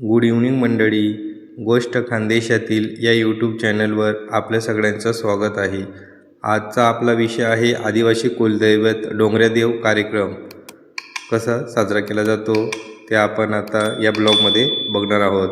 Good evening मंडळी. गोष्ट खानदेशातील या यूट्यूब चॅनलवर आपल्या सगळ्यांचं स्वागत आहे. आजचा आपला विषय आहे आदिवासी कुलदैवत डोंगऱ्यादेव कार्यक्रम. कसा साजरा केला जातो ते आपण आता या ब्लॉगमध्ये बघणार आहोत.